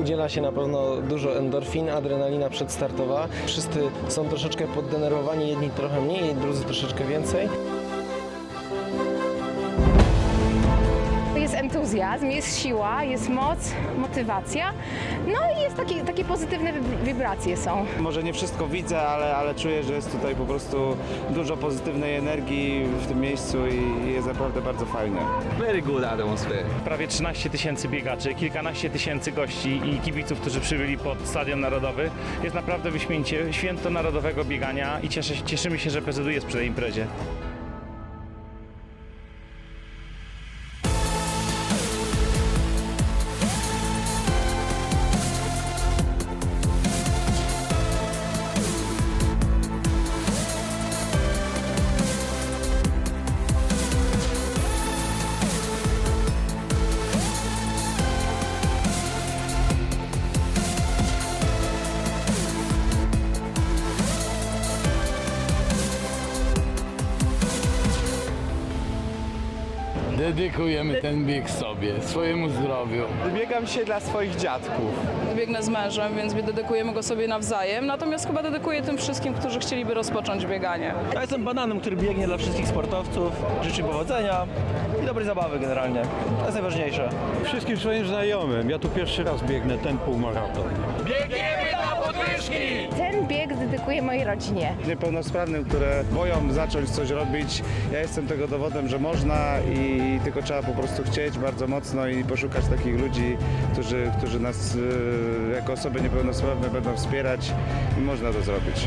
udziela się na pewno dużo endorfin, adrenalina przedstartowa. Wszyscy są troszeczkę poddenerwowani, jedni trochę mniej, drudzy troszeczkę więcej. Jest entuzjazm, jest siła, jest moc, motywacja. No i jest takie, takie pozytywne wib- wibracje są. Może nie wszystko widzę, ale, ale czuję, że jest tutaj po prostu dużo pozytywnej energii w tym miejscu i jest naprawdę bardzo fajne. Very good atmosphere. prawie 13 tysięcy biegaczy, kilkanaście tysięcy gości i kibiców, którzy przybyli pod Stadion Narodowy. Jest naprawdę wyśmienicie święto narodowego biegania i cieszę, cieszymy się, że jest przy tej imprezie. Dedykujemy ten bieg sobie, swojemu zdrowiu. Biegam się dla swoich dziadków. Biegnę z mężem, więc dedykujemy go sobie nawzajem. Natomiast chyba dedykuję tym wszystkim, którzy chcieliby rozpocząć bieganie. Ja jestem bananem, który biegnie dla wszystkich sportowców, życzy powodzenia i dobrej zabawy generalnie. To jest najważniejsze. Wszystkim swoim znajomym. Ja tu pierwszy raz biegnę ten półmaraton. Ten bieg dedykuję mojej rodzinie. Niepełnosprawnym, które boją zacząć coś robić. Ja jestem tego dowodem, że można i tylko trzeba po prostu chcieć bardzo mocno i poszukać takich ludzi, którzy, którzy nas y, jako osoby niepełnosprawne będą wspierać i można to zrobić.